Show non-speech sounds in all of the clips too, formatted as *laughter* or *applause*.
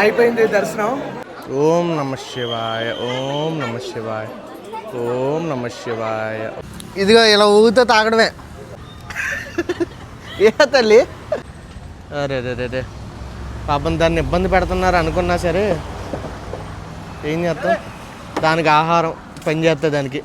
అయిపోయింది దర్శనం. ఓం నమ శివాయ ఓం నమ శివాయ ఓం నమ శివాయ. ఇదిగో ఇలా ఊగుతో తాగడమే. *laughs* ఏ తల్లి? అరే రే రే రే పాపం దాన్ని ఇబ్బంది పెడుతున్నారు అనుకున్నా సరే ఏం చేస్తాం? దానికి ఆహారం పని చేస్తుంది దానికి.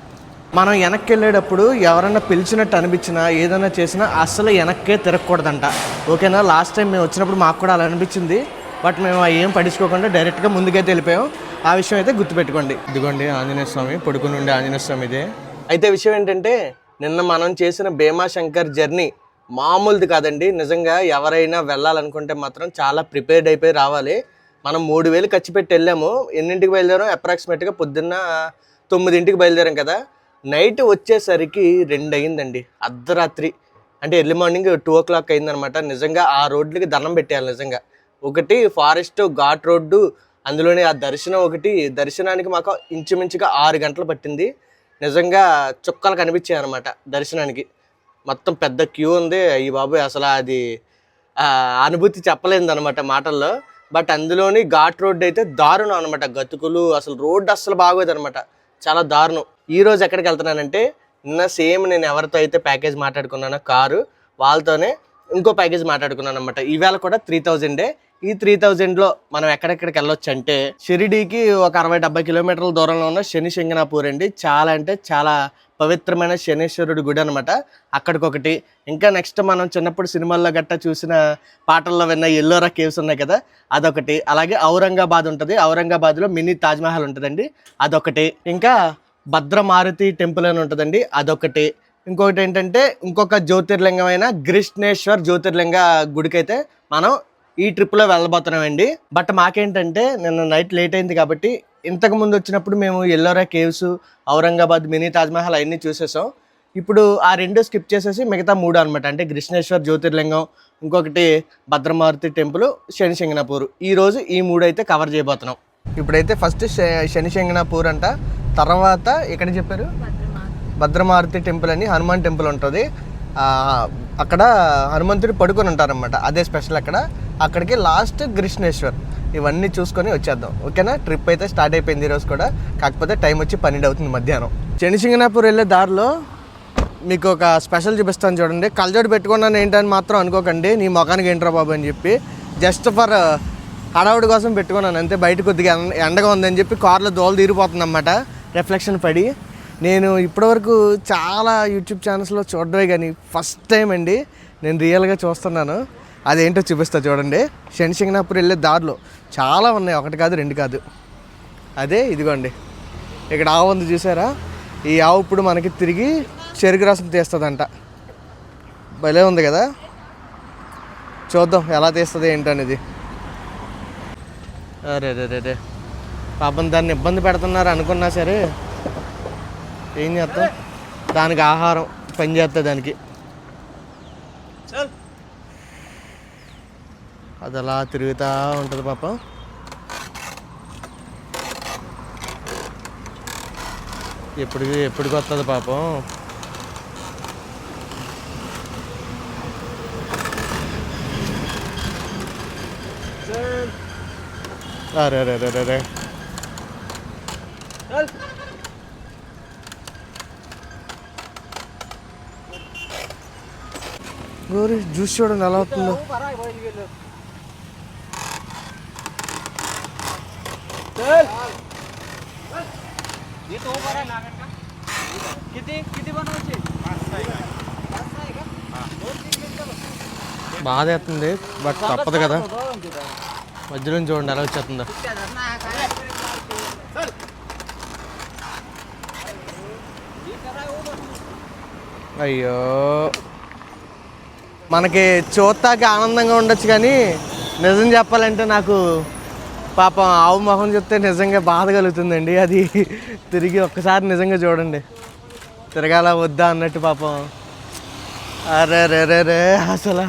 మనం వెనక్కి వెళ్ళేటప్పుడు ఎవరైనా పిలిచినట్టు అనిపించినా ఏదైనా చేసినా అస్సలు వెనక్కే తిరగకూడదంట. ఓకేనా? లాస్ట్ టైం మేము వచ్చినప్పుడు మాకు కూడా అలా అనిపించింది. బట్ మేము అవి ఏం పట్టించుకోకుండా డైరెక్ట్గా ముందుకైతే వెళ్ళిపోయాం. ఆ విషయం అయితే గుర్తుపెట్టుకోండి. ఇదిగోండి ఆంజనేయ స్వామి పడుకుని ఉండే ఆంజనేయ స్వామి ఇదే. అయితే విషయం ఏంటంటే నిన్న మనం చేసిన భీమా శంకర్ జర్నీ మామూలుది కాదండి. నిజంగా ఎవరైనా వెళ్ళాలనుకుంటే మాత్రం చాలా ప్రిపేర్డ్ అయిపోయి రావాలి. మనం మూడు వేలు ఖర్చు పెట్టి వెళ్ళాము. ఎన్నింటికి బయలుదేరాం? అప్రాక్సిమేట్గా పొద్దున్న తొమ్మిదింటికి బయలుదేరాం కదా. నైట్ వచ్చేసరికి రెండు అయిందండి. అర్ధరాత్రి. అంటే early morning two o'clock అయిందనమాట. నిజంగా ఆ రోడ్లకి దండం పెట్టేయాలి నిజంగా. ఒకటి ఫారెస్ట్ ఘాట్ రోడ్డు అందులోనే ఆ దర్శనం ఒకటి. దర్శనానికి మాకు ఇంచుమించుగా ఆరు గంటలు పట్టింది. నిజంగా చుక్కలు కనిపించాయి అనమాట దర్శనానికి. మొత్తం పెద్ద క్యూ ఉంది. ఈ బాబు అసలు అది అనుభూతి చెప్పలేదు అనమాట మాటల్లో. బట్ అందులోని ఘాట్ రోడ్ అయితే దారుణం అనమాట గతుకులు అసలు రోడ్డు అసలు బాగోదు అనమాట చాలా దారుణం. ఈ రోజు ఎక్కడికి వెళ్తున్నానంటే నిన్న సేమ్ నేను ఎవరితో అయితే ప్యాకేజ్ మాట్లాడుకున్నానో కారు వాళ్ళతోనే ఇంకో ప్యాకేజ్ మాట్లాడుకున్నాను అనమాట ఈవేళ కూడా త్రీ థౌజండే. ఈ త్రీ థౌజండ్లో మనం ఎక్కడెక్కడికి వెళ్ళొచ్చు అంటే షిరిడీకి ఒక అరవై డెబ్బై కిలోమీటర్ల దూరంలో ఉన్న శని శంగనాపూర్ అండి. చాలా అంటే చాలా పవిత్రమైన శనీశ్వరుడి గుడి అనమాట అక్కడికొకటి. ఇంకా నెక్స్ట్ మనం చిన్నప్పుడు సినిమాల్లో గట్టా చూసిన పాటల్లో విన్న ఎల్లోరా కేవ్స్ ఉన్నాయి కదా అదొకటి. అలాగే ఔరంగాబాద్ ఉంటుంది. ఔరంగాబాద్లో మినీ తాజ్మహల్ ఉంటుందండి. అదొకటి. ఇంకా భద్రమారుతి టెంపుల్ అని ఉంటుందండి. అదొకటి. ఇంకొకటి ఏంటంటే ఇంకొక జ్యోతిర్లింగమైన గ్రిష్ణేశ్వర్ జ్యోతిర్లింగ గుడికైతే మనం ఈ ట్రిప్లో వెళ్ళబోతున్నామండి. బట్ మాకేంటంటే నిన్న నైట్ లేట్ అయింది కాబట్టి ఇంతకు ముందు వచ్చినప్పుడు మేము ఎల్లోరా కేవ్స్ ఔరంగాబాద్ మినీ తాజ్మహల్ అవన్నీ చూసేసాం. ఇప్పుడు ఆ రెండు స్కిప్ చేసేసి మిగతా మూడు అనమాట అంటే కృష్ణేశ్వర్ జ్యోతిర్లింగం ఇంకొకటి భద్రమారుతి టెంపుల్ శని శంగనాపూర్ ఈ రోజు ఈ మూడు అయితే కవర్ చేయబోతున్నాం. ఇప్పుడైతే ఫస్ట్ శని శంగనాపూర్ అంట. తర్వాత ఎక్కడ చెప్పారు? భద్రమారుతి. టెంపుల్ అని హనుమాన్ టెంపుల్ ఉంటుంది. అక్కడ హనుమంతుడు పడుకొని ఉంటారనమాట అదే స్పెషల్ అక్కడ. అక్కడికి లాస్ట్ కృష్ణేశ్వర్. ఇవన్నీ చూసుకొని వచ్చేద్దాం. ఓకేనా ట్రిప్ అయితే స్టార్ట్ అయిపోయింది ఈరోజు కూడా. కాకపోతే టైం వచ్చి పన్నెండు అవుతుంది మధ్యాహ్నం. చెనిసింగనాపూర్ వెళ్ళే దారిలో మీకు ఒక స్పెషల్ చూపిస్తాను చూడండి. కళ్ళజోడు పెట్టుకున్నాను ఏంటని మాత్రం అనుకోకండి. నీ మొఖానికి ఏంట్రా బాబు అని చెప్పి. జస్ట్ ఫర్ uh, హడావుడి కోసం పెట్టుకున్నాను. అంతే బయట కొద్దిగా ఎండ- ఎండగా ఉందని చెప్పి కార్లో దోలు తీరిపోతుంది అన్నమాట రిఫ్లెక్షన్ పడి. నేను ఇప్పటివరకు చాలా యూట్యూబ్ ఛానల్స్లో చూడడమే కానీ ఫస్ట్ టైం అండి నేను రియల్గా చూస్తున్నాను. అదేంటో చూపిస్తా చూడండి. శనిశంగనాపూర్ వెళ్ళే దారిలో చాలా ఉన్నాయి. ఒకటి కాదు రెండు కాదు. అదే ఇదిగోండి. ఇక్కడ ఆవు ఉంది చూసారా? ఈ ఆవు ఇప్పుడు మనకి తిరిగి చెరుకు రసం తీస్తుందంట. భలే ఉంది కదా? చూద్దాం ఎలా తీస్తుంది ఏంటనేది అరే రే రే రే పాపం దాన్ని ఇబ్బంది పెడుతున్నారు అనుకున్నా సరే ఏం చేస్తాం? దానికి ఆహారం పని చేస్తుంది దానికి. అది అలా తిరుగుతూ ఉంటుంది పాపం. ఎప్పుడు ఎప్పటికి వస్తుంది పాపం? అరే అరే అరే అరే. గోరి జ్యూస్ చూడండి ఎలా అవుతుందో. బాధ వేస్తుంది బట్ తప్పదు కదా. మధ్యలో చూడండి ఎలా వచ్చేస్తుందో. అయ్యో. మనకి చూస్తాకి ఆనందంగా ఉండొచ్చు కానీ నిజం చెప్పాలంటే నాకు పాపం ఆవు మొహం చెప్తే నిజంగా బాధ కలుగుతుందండి. అది తిరిగి ఒక్కసారి నిజంగా చూడండి. తిరగాల వద్దా అన్నట్టు పాపం. అరే రే రే రే అసలు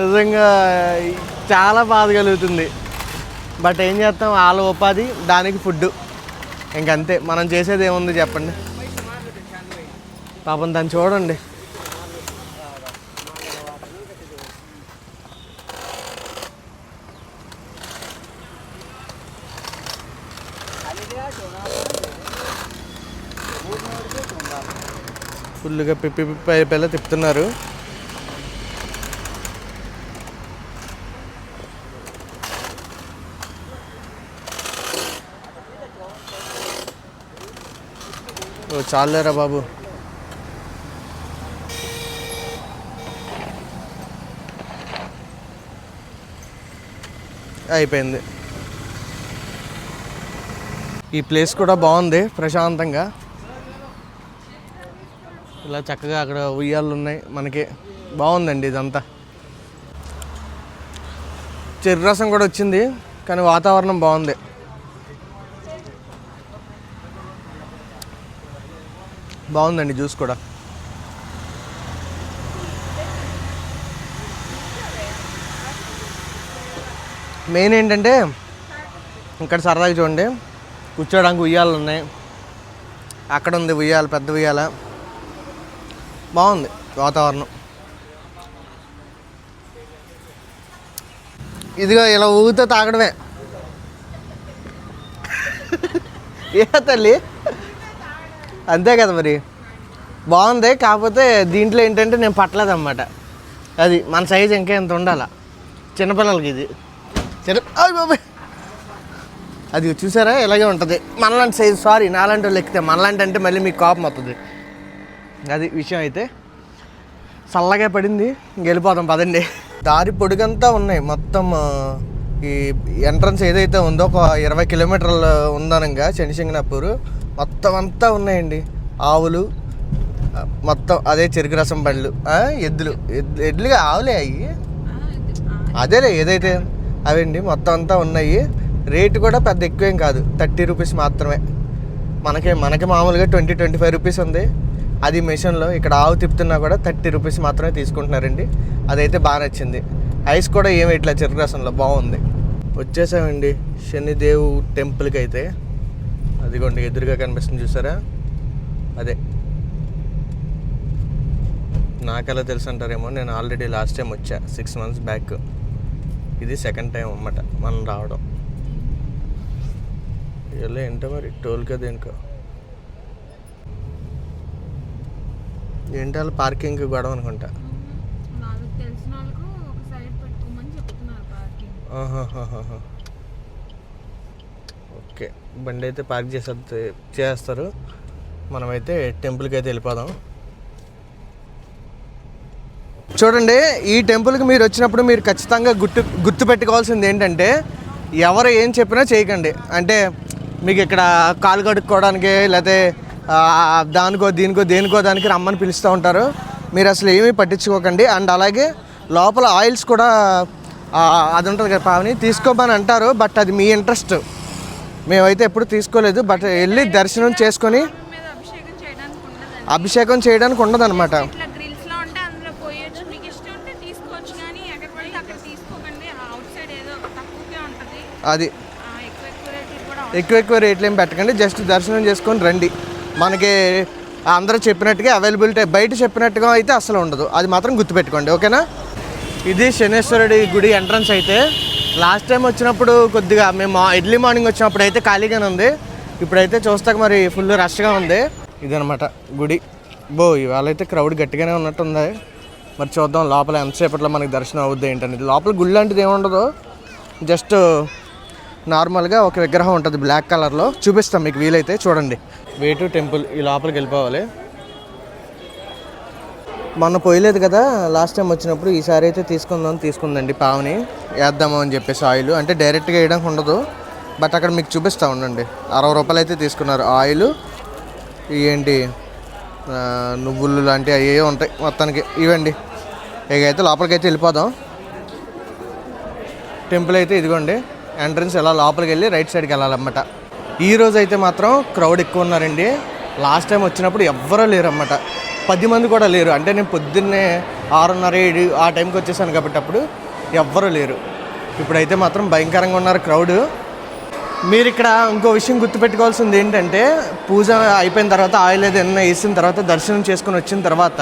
నిజంగా చాలా బాధ కలుగుతుంది. బట్ ఏం చేస్తాం? వాళ్ళ ఉపాధి దానికి ఫుడ్ ఇంకంతే. మనం చేసేది ఏముంది చెప్పండి. పాపం దాన్ని చూడండి. ఫుల్గా పిప్పి పిప్పి అయిపోయేలా తిప్పుతున్నారు. ఓ చాలేరా బాబు. అయిపోయింది. ఈ ప్లేస్ కూడా బాగుంది ప్రశాంతంగా. ఇలా చక్కగా అక్కడ ఉయ్యాలు ఉన్నాయి మనకి బాగుందండి ఇదంతా. చెర్రసం కూడా వచ్చింది కానీ వాతావరణం బాగుంది. బాగుందండి జ్యూస్ కూడా. మెయిన్ ఏంటంటే ఇక్కడ సరదాగా చూడండి. కూర్చోడానికి ఉయ్యాలు ఉన్నాయి. అక్కడ ఉంది ఉయ్యాల పెద్ద ఉయ్యాల. బాగుంది వాతావరణం. ఇదిగో ఇలా ఊగితే తాగడమే. *laughs* ఏ తల్లి? అంతే కదా మరి. బాగుంది కాకపోతే దీంట్లో ఏంటంటే నేను పట్టలేదన్నమాట. అది మన సైజ్ ఇంకా ఎంత ఉండాల. చిన్నపిల్లలకి ఇది. చిన్న బాబాయ్! అది చూసారా? ఇలాగే ఉంటుంది. మనలాంటి సైజ్ సారీ నాలాంటి వాళ్ళు ఎక్కితే మనలాంటి అంటే మళ్ళీ మీకు కోపం వస్తుంది అది విషయం అయితే. చల్లగా పడింది వెళ్ళిపోదాం పదండి. దారి పొడుగంతా ఉన్నాయి. మొత్తం ఈ ఎంట్రన్స్ ఏదైతే ఉందో ఒక ఇరవై కిలోమీటర్లు ఉందనంగా శనిశంగనాపూర్ మొత్తం అంతా ఉన్నాయండి. ఆవులు మొత్తం అదే చెరుకు రసం బండ్లు ఎద్దులు. ఎద్దు ఎడ్లుగా ఆవులే అయ్యి. అదేలే ఏదైతే అవండి మొత్తం అంతా ఉన్నాయి. రేటు కూడా పెద్ద ఎక్కువేం కాదు. థర్టీ రూపీస్ మాత్రమే. మనకి మనకి మామూలుగా ట్వంటీ ట్వంటీ ఫైవ్ రూపీస్ ఉంది. అది మిషన్లో ఇక్కడ ఆవు తిప్పుతున్నా కూడా థర్టీ రూపీస్ మాత్రమే తీసుకుంటున్నారండి. అదైతే బాగా నచ్చింది. ఐస్ కూడా ఏమి ఇట్లా చెరుకు రసంలో బాగుంది. వచ్చేసామండి. శనిదేవ్ టెంపుల్కి అయితే అదిగోండి ఎదురుగా కనిపిస్తుంది చూసారా? అదే. నాకెలా తెలుసు అంటారేమో నేను ఆల్రెడీ లాస్ట్ టైం వచ్చా. Six months back. ఇది సెకండ్ టైం అన్నమాట మనం రావడం. ఇలా ఏంటో మరి? టోల్కా దేనికో ఏంటి వాళ్ళు పార్కింగ్ గొడవ అనుకుంటా. ఓకే. బండి అయితే పార్క్ చేసే చేస్తారు. మనమైతే టెంపుల్కి అయితే వెళ్ళిపోదాం. చూడండి ఈ టెంపుల్కి మీరు వచ్చినప్పుడు మీరు ఖచ్చితంగా గుర్తు గుర్తు పెట్టుకోవాల్సింది ఏంటంటే ఎవరు ఏం చెప్పినా చేయకండి. అంటే మీకు ఇక్కడ కాలు కడుక్కోవడానికి లేకపోతే దానికో దీనికో దేనికో దానికి రమ్మని పిలుస్తూ ఉంటారు. మీరు అసలు ఏమీ పట్టించుకోకండి. అండ్ అలాగే లోపల ఆయిల్స్ కూడా అది ఉంటుంది కదా పావని తీసుకోమని అంటారు బట్ అది మీ ఇంట్రెస్ట్. మేమైతే ఎప్పుడు తీసుకోలేదు బట్ వెళ్ళి దర్శనం చేసుకొని అభిషేకం చేయడానికి ఉండదన్నమాట. అది ఆ, ఎక్కువ ఎక్కువ రేట్లు కూడా ఎక్కువ ఎక్కువ రేట్లు ఏం పెట్టకండి జస్ట్ దర్శనం చేసుకొని రండి. మనకి అందరూ చెప్పినట్టుగా అవైలబిలిటీ బయట చెప్పినట్టుగా అయితే అసలు ఉండదు. అది మాత్రం గుర్తుపెట్టుకోండి ఓకేనా? ఇది శనేశ్వరుడి గుడి ఎంట్రన్స్ అయితే. లాస్ట్ టైం వచ్చినప్పుడు కొద్దిగా మేము ఎర్లీ మార్నింగ్ వచ్చినప్పుడు అయితే ఖాళీగానే ఉంది. ఇప్పుడైతే చూస్తాక మరి ఫుల్ రష్గా ఉంది. ఇదనమాట గుడి. బో ఇవాళ అయితే క్రౌడ్ గట్టిగానే ఉన్నట్టుంది. మరి చూద్దాం లోపల ఎంతసేపట్లో మనకి దర్శనం అవుద్ది ఏంటనేది. లోపల గుడి లాంటిది ఏమి ఉండదు జస్ట్ నార్మల్గా ఒక విగ్రహం ఉంటుంది బ్లాక్ కలర్లో. చూపిస్తాం మీకు వీలైతే చూడండి. వేటు టెంపుల్ ఈ లోపలికి వెళ్ళిపోవాలి. మొన్న పోయలేదు కదా లాస్ట్ టైం వచ్చినప్పుడు ఈసారి అయితే తీసుకుందాం తీసుకుందండి పావుని. వేద్దాము అని చెప్పేసి ఆయిల్. అంటే డైరెక్ట్గా వేయడానికి ఉండదు బట్ అక్కడ మీకు చూపిస్తూ ఉండండి. అరవై రూపాయలు అయితే తీసుకున్నారు ఆయిల్. ఏంటి నువ్వులు లాంటివి అవి ఉంటాయి మొత్తానికి. ఇవ్వండి. ఇక అయితే లోపలికి అయితే వెళ్ళిపోదాం. టెంపుల్ అయితే ఇదిగోండి. ఎంట్రన్స్ ఎలా లోపలికి వెళ్ళి రైట్ సైడ్కి వెళ్ళాలన్నమాట. ఈ రోజు అయితే మాత్రం క్రౌడ్ ఎక్కువ ఉన్నారండి. లాస్ట్ టైం వచ్చినప్పుడు ఎవ్వరూ లేరు అన్నమాట పది మంది కూడా లేరు. అంటే నేను పొద్దున్నే ఆరున్నర ఏడు ఆ టైంకి వచ్చేసాను కాబట్టి అప్పుడు ఎవ్వరూ లేరు. ఇప్పుడైతే మాత్రం భయంకరంగా ఉన్నారు క్రౌడ్ మీరు ఇక్కడ ఇంకో విషయం గుర్తుపెట్టుకోవాల్సింది ఏంటంటే పూజ అయిపోయిన తర్వాత ఆయిల్ ఏదైనా వేసిన తర్వాత దర్శనం చేసుకుని వచ్చిన తర్వాత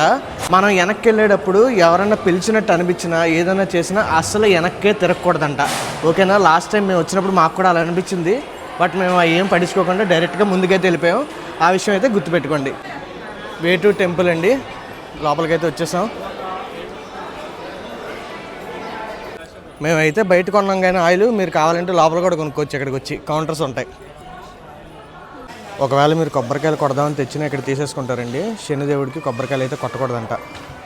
మనం వెనక్కి వెళ్ళేటప్పుడు ఎవరైనా పిలిచినట్టు అనిపించినా ఏదైనా చేసినా అస్సలు వెనక్కే తిరగకూడదంట. ఓకేనా? లాస్ట్ టైం మేము వచ్చినప్పుడు మాకు కూడా అలా అనిపించింది. బట్ మేము అవి ఏం పట్టించుకోకుండా డైరెక్ట్గా ముందుకైతే వెళ్ళిపోయాం. ఆ విషయం అయితే గుర్తుపెట్టుకోండి. వేటు టెంపుల్ అండి. లోపలికైతే వచ్చేసాం. మేమైతే బయట కొన్నాం కానీ ఆయిల్ మీరు కావాలంటే లోపల కూడా కొనుక్కోవచ్చు ఇక్కడికి వచ్చి. కౌంటర్స్ ఉంటాయి. ఒకవేళ మీరు కొబ్బరికాయలు కొడదామని తెచ్చినా ఇక్కడ తీసేసుకుంటారండి. శనిదేవుడికి కొబ్బరికాయలు అయితే కొట్టకూడదంట.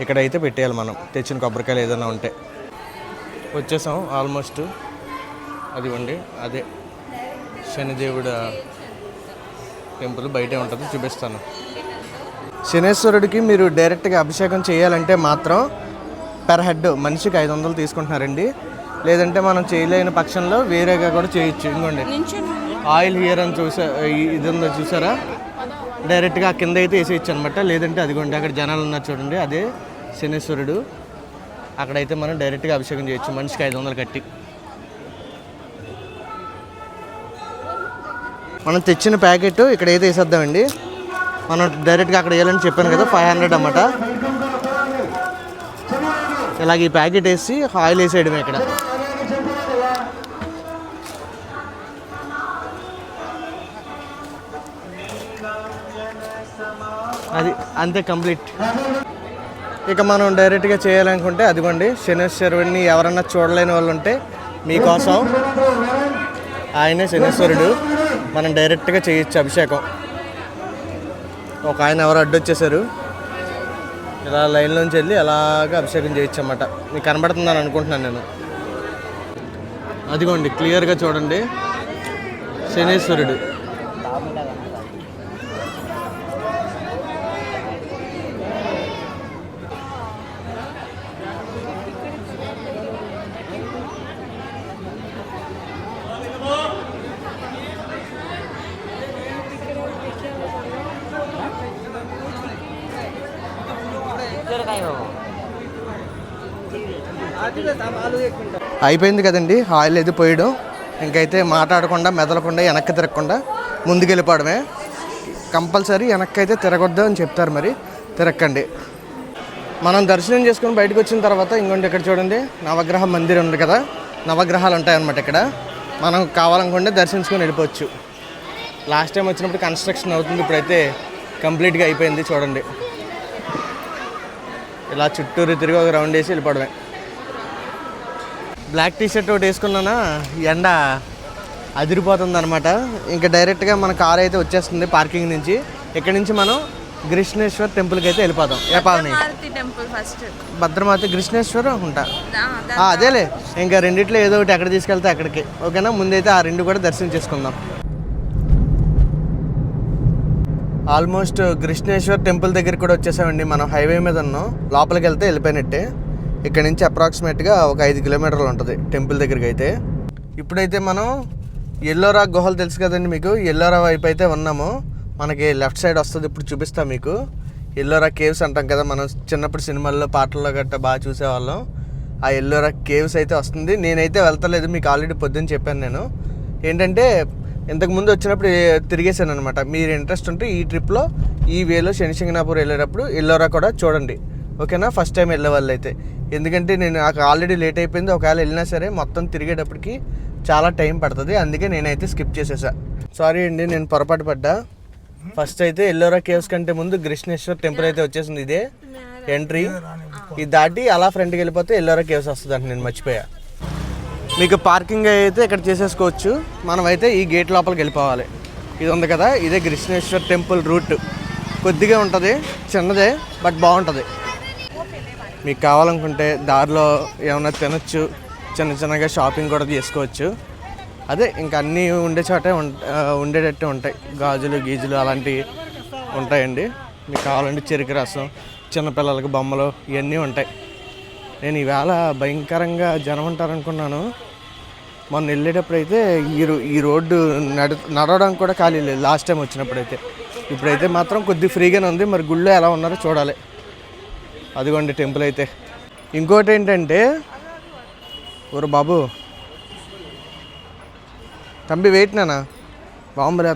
ఇక్కడ అయితే పెట్టేయాలి మనం. తెచ్చిన కొబ్బరికాయలు ఏదైనా ఉంటే. వచ్చేసాం ఆల్మోస్ట్. అదివ్వండి అదే. శనిదేవుడు టెంపుల్ బయటే ఉంటుంది చూపిస్తాను. శనేశ్వరుడికి మీరు డైరెక్ట్గా అభిషేకం చేయాలంటే మాత్రం పెర్ హెడ్ మనిషికి ఐదు వందలు తీసుకుంటున్నారండి. లేదంటే మనం చేయలేని పక్షంలో వేరేగా కూడా చేయొచ్చు. ఇంకోండి. ఆయిల్ హియర్ అని చూసా ఇది ఉందో చూసారా? డైరెక్ట్గా ఆ కింద అయితే వేసేయచ్చు అనమాట లేదంటే అదిగోండి అక్కడ జనాలు ఉన్నారు చూడండి అదే శనేశ్వరుడు. అక్కడైతే మనం డైరెక్ట్గా అభిషేకం చేయొచ్చు మనిషికి ఐదు వందలు కట్టి. మనం తెచ్చిన ప్యాకెట్ ఇక్కడ అయితే వేసేద్దామండి. మనం డైరెక్ట్గా అక్కడ వేయాలని చెప్పాను కదా ఫైవ్ హండ్రెడ్ అన్నమాట. ఇలాగ ఈ ప్యాకెట్ వేసి ఆయిల్ వేసేయడమే ఇక్కడ. అది అంతే కంప్లీట్. ఇక మనం డైరెక్ట్గా చేయాలనుకుంటే అదిగోండి శనేశ్వరుడిని ఎవరన్నా చూడలేని వాళ్ళు ఉంటే మీకోసం ఆయనే శనేశ్వరుడు. మనం డైరెక్ట్గా చేయొచ్చు అభిషేకం. ఒక ఆయన ఎవరు అడ్డొచ్చేసారు ఇలా లైన్లోంచి వెళ్ళి అలాగ అభిషేకం చేయొచ్చు అన్నమాట మీకు కనబడుతుందని అనుకుంటున్నాను నేను. అదిగోండి క్లియర్గా చూడండి. శనేశ్వరుడు. అయిపోయింది కదండి. ఆయిల్ అయితే పోయడం. ఇంకైతే మాట్లాడకుండా మెదలకుండా వెనక్కి తిరగకుండా ముందుకెళ్ళిపోవడమే. కంపల్సరీ వెనక్కి అయితే తిరగొద్దు అని చెప్తారు మరి. తిరక్కండి. మనం దర్శనం చేసుకుని బయటకు వచ్చిన తర్వాత ఇంకోటి ఇక్కడ చూడండి. నవగ్రహ మందిరం ఉంది కదా. నవగ్రహాలు ఉంటాయన్నమాట ఇక్కడ. మనం కావాలనుకుంటే దర్శించుకొని వెళ్ళిపోవచ్చు. లాస్ట్ టైం వచ్చినప్పుడు కన్స్ట్రక్షన్ అవుతుంది. ఇప్పుడైతే కంప్లీట్గా అయిపోయింది చూడండి. ఇలా చుట్టూరు తిరిగి ఒక రౌండ్ వేసి వెళ్ళిపోవడమే. బ్లాక్ టీ షర్ట్ ఒకటి వేసుకున్నానా? ఎండ అదిరిపోతుంది అనమాట ఇంకా డైరెక్ట్గా మన కార్ అయితే వచ్చేస్తుంది పార్కింగ్ నుంచి. ఇక్కడ నుంచి మనం కృష్ణేశ్వర్ టెంపుల్కి అయితే వెళ్ళిపోతాం. ఏ పావని? ఫస్ట్. భద్రమాత కృష్ణేశ్వర్ ఉంటా? అదేలే. ఇంకా రెండిట్లో ఏదో ఒకటి ఎక్కడ తీసుకెళ్తే అక్కడికి. ఓకేనా? ముందైతే ఆ రెండు కూడా దర్శనం చేసుకుందాం. ఆల్మోస్ట్ కృష్ణేశ్వర్ టెంపుల్ దగ్గరికి కూడా వచ్చేసామండి మనం హైవే మీద ఉన్నాం. లోపలికి వెళ్తే వెళ్ళిపోయినట్టే. ఇక్కడ నుంచి అప్రాక్సిమేట్గా ఒక ఐదు కిలోమీటర్లు ఉంటుంది టెంపుల్ దగ్గరికి అయితే. ఇప్పుడైతే మనం ఎల్లోరా గుహలు తెలుసు కదండి మీకు? ఎల్లోరా వైపు అయితే ఉన్నాము. మనకి లెఫ్ట్ సైడ్ వస్తుంది. ఇప్పుడు చూపిస్తాం మీకు. ఎల్లోరా కేవ్స్ అంటాం కదా మనం చిన్నప్పుడు సినిమాల్లో పాటల్లో గట్టా బాగా చూసేవాళ్ళం. ఆ ఎల్లోరా కేవ్స్ అయితే వస్తుంది. నేనైతే వెళ్తలేదు. మీకు ఆల్రెడీ పొద్దున్న చెప్పాను నేను. ఏంటంటే ఇంతకుముందు వచ్చినప్పుడు తిరిగేసాను అనమాట మీరు ఇంట్రెస్ట్ ఉంటే ఈ ట్రిప్లో ఈ వేలో శనిశంగనాపూర్ వెళ్ళేటప్పుడు ఎల్లోరా కూడా చూడండి. ఓకేనా? ఫస్ట్ టైం వెళ్ళే వాళ్ళు అయితే ఎందుకంటే నేను నాకు ఆల్రెడీ లేట్ అయిపోయింది. ఒకవేళ వెళ్ళినా సరే మొత్తం తిరిగేటప్పటికి చాలా టైం పడుతుంది. అందుకే నేనైతే స్కిప్ చేసేసా. సారీ అండి నేను పొరపాటు పడ్డా. ఫస్ట్ అయితే ఎల్లోరా కేవ్స్ కంటే ముందు కృష్ణేశ్వర్ టెంపుల్ అయితే వచ్చేసింది ఇదే. ఎంట్రీ ఇది దాటి అలా ఫ్రంట్కి వెళ్ళిపోతే ఎల్లోరా కేవ్స్ వస్తుంది అంటే నేను మర్చిపోయా. మీకు పార్కింగ్ అయితే ఇక్కడ చేసేసుకోవచ్చు. మనమైతే ఈ గేట్ లోపలికి వెళ్ళిపోవాలి. ఇది ఉంది కదా? ఇదే కృష్ణేశ్వర్ టెంపుల్ రూట్ కొద్దిగా ఉంటుంది. చిన్నదే బట్ బాగుంటుంది. మీకు కావాలనుకుంటే దారిలో ఏమైనా తినొచ్చు చిన్న చిన్నగా షాపింగ్ కూడా చేసుకోవచ్చు అదే ఇంకా అన్నీ ఉండే చోటే ఉం- ఉంటాయి. గాజులు గీజులు అలాంటివి ఉంటాయండి. మీకు కావాలంటే చెరుకు రసం చిన్నపిల్లలకి బొమ్మలు ఇవన్నీ ఉంటాయి. నేను ఈవేళ భయంకరంగా జనం ఉంటారనుకున్నాను. మొన్న వెళ్ళేటప్పుడైతే ఈ రో- ఈ రోడ్డు నడ నడవడానికి కూడా ఖాళీ లేదు. లాస్ట్ టైం వచ్చినప్పుడైతే. ఇప్పుడైతే మాత్రం కొద్ది ఫ్రీగానే ఉంది. మరి గుళ్ళో ఎలా ఉన్నారో చూడాలి. అదిగోండి టెంపుల్ అయితే. ఇంకోటి ఏంటంటే ఊరు బాబు. తంబి వెయిట్ నానా బాంబులు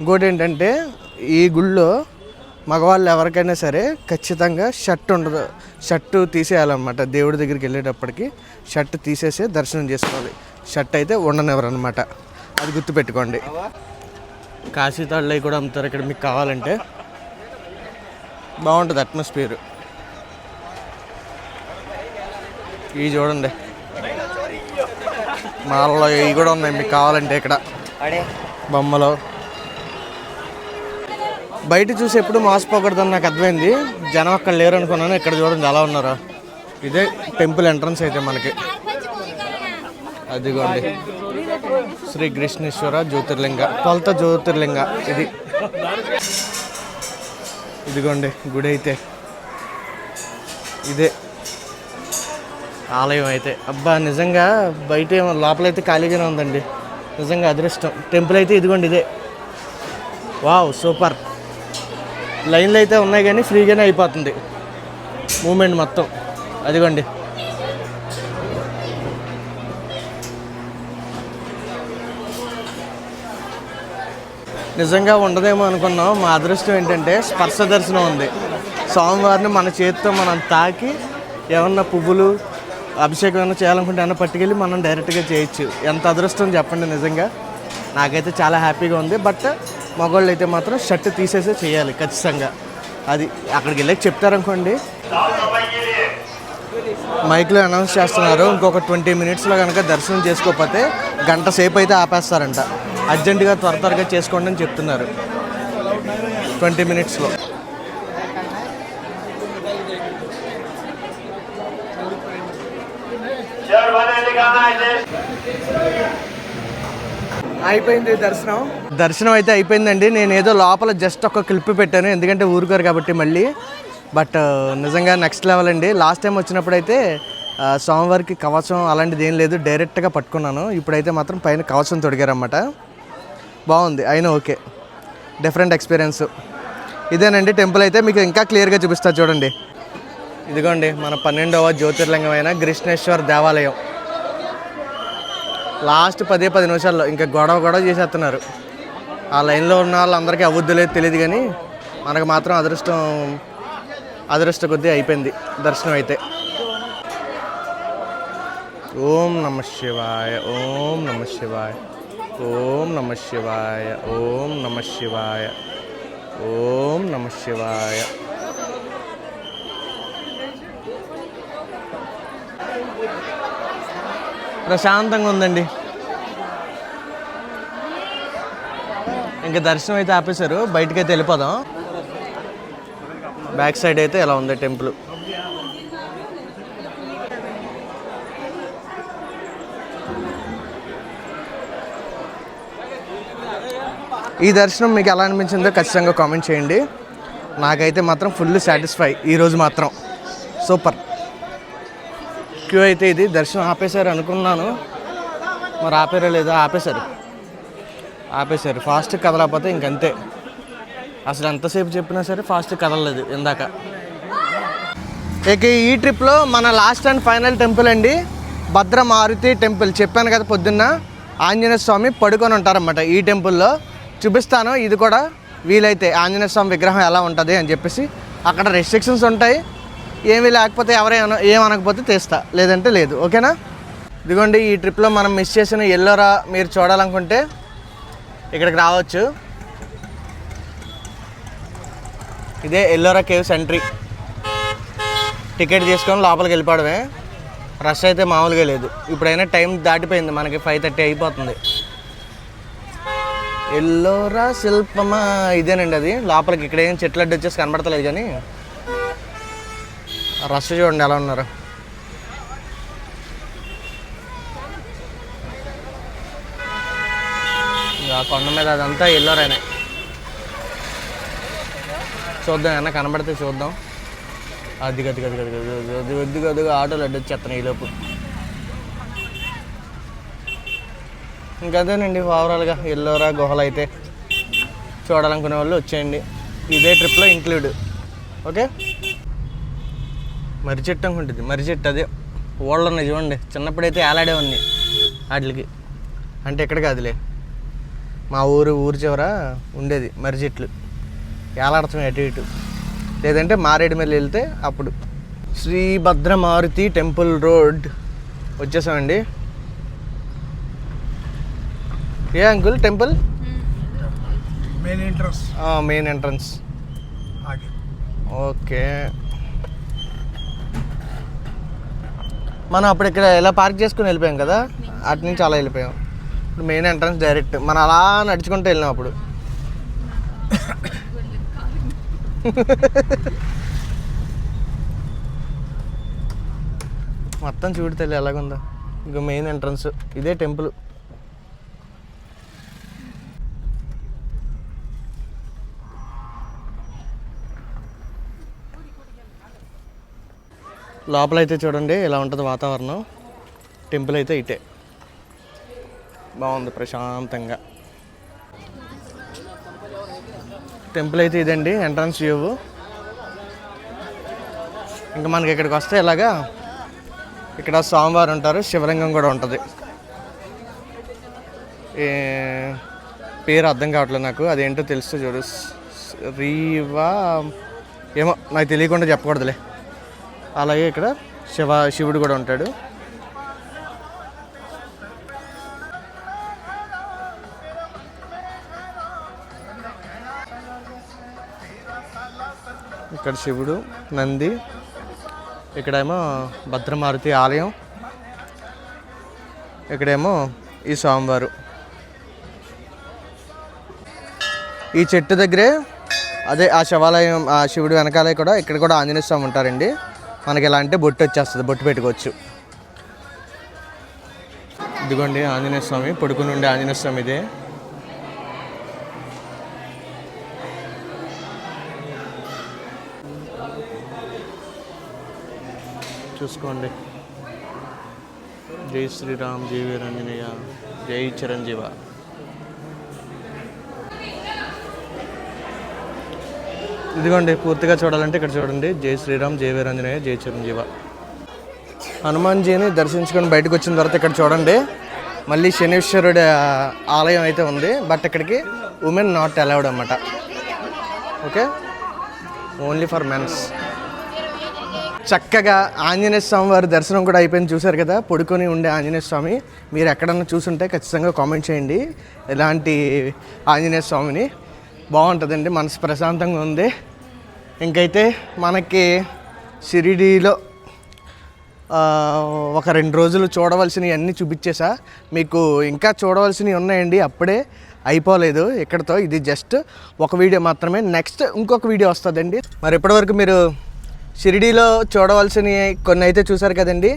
ఇంకోటి ఏంటంటే ఈ గుళ్ళో మగవాళ్ళు ఎవరికైనా సరే ఖచ్చితంగా షర్ట్ ఉండదు. షర్ట్ తీసేయాలన్నమాట. దేవుడి దగ్గరికి వెళ్ళేటప్పటికి షర్ట్ తీసేసి దర్శనం చేసుకోవాలి. షర్ట్ అయితే ఉండనివ్వరనమాట అది గుర్తుపెట్టుకోండి. కాశీతాళ్ళు కూడా అమ్ముతారు ఇక్కడ. మీకు కావాలంటే బాగుంటుంది అట్మాస్ఫియర్. ఇవి చూడండి. మాలలో ఇవి కూడా ఉన్నాయి మీకు కావాలంటే ఇక్కడ. బొమ్మలు. బయట చూసి ఎప్పుడు మోసపోకూడదని నాకు అర్థమైంది. జనం అక్కడ లేరు అనుకున్నాను ఇక్కడ చూడండి ఎలా ఉన్నారు. ఇదే టెంపుల్ ఎంట్రన్స్ అయితే మనకి. అదిగోండి. శ్రీ కృష్ణేశ్వర జ్యోతిర్లింగ కొలత జ్యోతిర్లింగ ఇది. ఇదిగోండి గుడి అయితే ఇదే. ఆలయం అయితే. అబ్బా నిజంగా బయట ఏమో లోపలైతే ఖాళీగానే ఉందండి. నిజంగా అదృష్టం. టెంపుల్ అయితే ఇదిగోండి ఇదే. Wow super. లైన్లు అయితే ఉన్నాయి కానీ ఫ్రీగానే అయిపోతుంది. మూమెంట్ మొత్తం. అదిగోండి. నిజంగా ఉండదేమో అనుకున్నాం. మా అదృష్టం ఏంటంటే స్పర్శ దర్శనం ఉంది. స్వామివారిని మన చేతితో మనం తాకి ఏమన్నా పువ్వులు అభిషేకం ఏమైనా చేయాలనుకుంటే ఏమైనా పట్టుకెళ్ళి మనం డైరెక్ట్గా చేయొచ్చు. ఎంత అదృష్టం చెప్పండి నిజంగా. నాకైతే చాలా హ్యాపీగా ఉంది. బట్ మగవాళ్ళు అయితే మాత్రం షర్ట్ తీసేసే చేయాలి ఖచ్చితంగా. అది అక్కడికి వెళ్ళి చెప్తారనుకోండి. మైక్లో అనౌన్స్ చేస్తున్నారు. ఇంకొక ట్వంటీ మినిట్స్లో కనుక దర్శనం చేసుకోకపోతే గంట సేపు అయితే ఆపేస్తారంట. అర్జెంటుగా త్వర త్వరగా చేసుకోండి అని చెప్తున్నారు. ట్వంటీ మినిట్స్లో. అయిపోయింది దర్శనం? దర్శనం అయితే అయిపోయిందండి. నేను ఏదో లోపల జస్ట్ ఒక క్లిప్ పెట్టాను. ఎందుకంటే ఊరుకోరు కాబట్టి మళ్ళీ. బట్ నిజంగా నెక్స్ట్ లెవెల్ అండి. లాస్ట్ టైం వచ్చినప్పుడు అయితే ఆ, స్వామివారికి కవచం అలాంటిది ఏం లేదు. డైరెక్ట్గా పట్టుకున్నాను. ఇప్పుడైతే మాత్రం పైన కవచం తొడిగారన్నమాట. బాగుంది. అయినా ఓకే డిఫరెంట్ ఎక్స్పీరియన్స్ ఇదేనండి టెంపుల్ అయితే మీకు ఇంకా క్లియర్గా చూపిస్తా చూడండి. ఇదిగోండి మన పన్నెండవ జ్యోతిర్లింగమైన కృష్ణేశ్వర్ దేవాలయం. లాస్ట్ పదే పది నిమిషాల్లో ఇంకా గొడవ గొడవ చేసేస్తున్నారు. ఆ లైన్లో ఉన్న వాళ్ళందరికీ అవద్దు లేదు తెలియదు కానీ మనకు మాత్రం అదృష్టం అదృష్ట కొద్దీ అయిపోయింది దర్శనం అయితే. ఓం నమ శివాయ ఓం నమ శివాయ. ఓం నమ శివాయ ఓం నమ శివాయ ఓం నమ శివాయ. ప్రశాంతంగా ఉందండి. ఇంకా దర్శనం అయితే ఆపేశారు బయటకి అయితే వెళ్ళిపోదాం. బ్యాక్ సైడ్ అయితే ఎలా ఉంది టెంపుల్? ఈ దర్శనం మీకు ఎలా అనిపించిందో ఖచ్చితంగా కామెంట్ చేయండి. నాకైతే మాత్రం ఫుల్ సాటిస్ఫై ఈరోజు మాత్రం. సూపర్. క్యూ అయితే ఇది. దర్శనం ఆపేశారు అనుకున్నాను. మరి ఆపేరా లేదా ఆపేశారు. ఆపేశారు. ఫాస్ట్ కదలకపోతే ఇంకంతే. అసలు ఎంతసేపు చెప్పినా సరే ఫాస్ట్ కదలలేదు ఇందాక. ఇక ఈ ట్రిప్లో మన లాస్ట్ అండ్ ఫైనల్ టెంపుల్ అండి. భద్ర మారుతి టెంపుల్. చెప్పాను కదా పొద్దున్న. ఆంజనేయ స్వామి పడుకొని ఉంటారన్నమాట ఈ టెంపుల్లో. చూపిస్తాను. ఇది కూడా వీలైతే ఆంజనేయ స్వామి విగ్రహం ఎలా ఉంటుంది అని చెప్పేసి అక్కడ రెస్ట్రిక్షన్స్ ఉంటాయి. ఏమీ లేకపోతే ఎవరైనా ఏమనకపోతే తీస్తా. లేదంటే లేదు. ఓకేనా? ఇదిగోండి ఈ ట్రిప్లో మనం మిస్ చేసిన ఎల్లోరా మీరు చూడాలనుకుంటే ఇక్కడికి రావచ్చు. ఇదే ఎల్లోరా కేవ్స్ ఎంట్రీ. టికెట్ తీసుకొని లోపలికి వెళ్ళిపోవడమే. రష్ అయితే మామూలుగా లేదు. ఇప్పుడైనా టైం దాటిపోయింది. మనకి ఫైవ్ థర్టీ అయిపోతుంది. ఎల్లోరా శిల్పమా ఇదేనండి అది లోపలికి ఇక్కడ ఏం చెట్లు అడ్డు వచ్చేసి కనబడతలేదు కానీ రష్ చూడండి ఎలా ఉన్నారు ఆ కొండ మీద అదంతా ఎల్లోరానే చూద్దాం ఏమన్నా కనబడితే చూద్దాం అది గది గది గది గది గది గది గది ఆటోలు అడ్డొచ్చేస్తున్నాయి ఈలోపు ఇంకదేనండి ఓవరాల్గా ఎల్లోరా గుహలు అయితే చూడాలనుకునే వాళ్ళు వచ్చేయండి. ఇదే ట్రిప్లో ఇంక్లూడ్ ఓకే? మర్రి చెట్టు అనుకుంటుంది మర్రి చెట్టు అదే. ఓళ్ళు ఉన్నాయి చూడండి చిన్నప్పుడైతే ఏలాడే వాటికి. అంటే ఎక్కడ కాదులే. మా ఊరు ఊరు చివర ఉండేది మర్రి చెట్లు. ఏలాడతాం అటు ఇటు. లేదంటే మారేడుమిల్లి వెళ్తే అప్పుడు. Shri Bhadramaruti temple road. వచ్చేసామండి. ఏ uncle? Temple? Main interest main entrance okay. మనం అప్పుడు ఇక్కడ ఎలా పార్క్ చేసుకుని వెళ్ళిపోయాం కదా? అటు నుంచి అలా వెళ్ళిపోయాం. ఇప్పుడు మెయిన్ ఎంట్రన్స్ డైరెక్ట్ మనం అలా నడుచుకుంటూ వెళ్ళినాం అప్పుడు. మొత్తం చూడు తల్లి ఎలాగుందో. ఇంకో మెయిన్ ఎంట్రన్స్ ఇదే టెంపుల్ లోపలైతే చూడండి ఇలా ఉంటుంది వాతావరణం. టెంపుల్ అయితే ఇటే. బాగుంది ప్రశాంతంగా. టెంపుల్ అయితే ఇదండి ఎంట్రన్స్ వ్యూ ఇంకా మనకి ఇక్కడికి వస్తే ఇలాగా ఇక్కడ స్వామివారు ఉంటారు శివలింగం కూడా ఉంటుంది. పేరు అర్థం కావట్లేదు నాకు అదేంటో తెలుసు చూడు. రీవా ఏమో నాకు తెలియకుండా చెప్పకూడదులే. అలాగే ఇక్కడ శివ శివుడు కూడా ఉంటాడు. ఇక్కడ శివుడు నంది ఇక్కడేమో భద్రమారుతి ఆలయం ఇక్కడేమో ఈ స్వామివారు. ఈ చెట్టు దగ్గరే అదే ఆ శివాలయం ఆ శివుడు వెనకాలే కూడా ఇక్కడ కూడా ఆంజనేయ స్వామి ఉంటారండి. మనకి ఎలా అంటే బొట్టు వచ్చేస్తుంది బొట్టు పెట్టుకోవచ్చు. ఇదిగోండి ఆంజనేయ స్వామి పడుకుని ఉండే ఆంజనేయ స్వామి ఇదే. చూసుకోండి. జై శ్రీరామ్ జై వీరాంజనేయ జై చిరంజీవ. ఇదిగోండి పూర్తిగా చూడాలంటే ఇక్కడ చూడండి. జై శ్రీరామ్ జై వీరాంజనేయ జై చిరంజీవ. హనుమాన్జీని దర్శించుకొని బయటకు వచ్చిన తర్వాత ఇక్కడ చూడండి. మళ్ళీ శనీశ్వరుడి ఆలయం అయితే ఉంది. బట్ ఇక్కడికి ఉమెన్ నాట్ అలౌడ్ అన్నమాట. ఓకే? ఓన్లీ ఫర్ మెన్స్ చక్కగా ఆంజనేయ స్వామి వారి దర్శనం కూడా అయిపోయింది. చూశారు కదా? పడుకొని ఉండే ఆంజనేయ స్వామి. మీరు ఎక్కడన్నా చూసుంటే ఖచ్చితంగా కామెంట్ చేయండి. ఎలాంటి ఆంజనేయ స్వామిని బాగుంటుందండి మనసు ప్రశాంతంగా ఉంది. ఇంకైతే మనకి షిరిడీలో ఒక రెండు రోజులు చూడవలసినవి అన్నీ చూపించేసా. మీకు ఇంకా చూడవలసినవి ఉన్నాయండి అప్పుడే అయిపోలేదు ఇక్కడతో. ఇది జస్ట్ ఒక వీడియో మాత్రమే. నెక్స్ట్ ఇంకొక వీడియో వస్తుందండి. మరి ఇప్పటివరకు మీరు షిరిడీలో చూడవలసినవి కొన్ని అయితే చూసారు కదండి.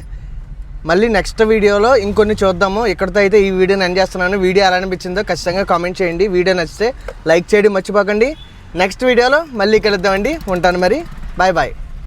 మళ్ళీ నెక్స్ట్ వీడియోలో ఇంకొన్ని చూద్దాము. ఇక్కడితో అయితే ఈ వీడియోని ఎండ్ చేస్తున్నాను. వీడియో ఎలా అనిపించిందో ఖచ్చితంగా కామెంట్ చేయండి. వీడియో నచ్చితే లైక్ చేయడం మర్చిపోకండి. నెక్స్ట్ వీడియోలో మళ్ళీ కలుద్దామండి. ఉంటాను మరి. Bye bye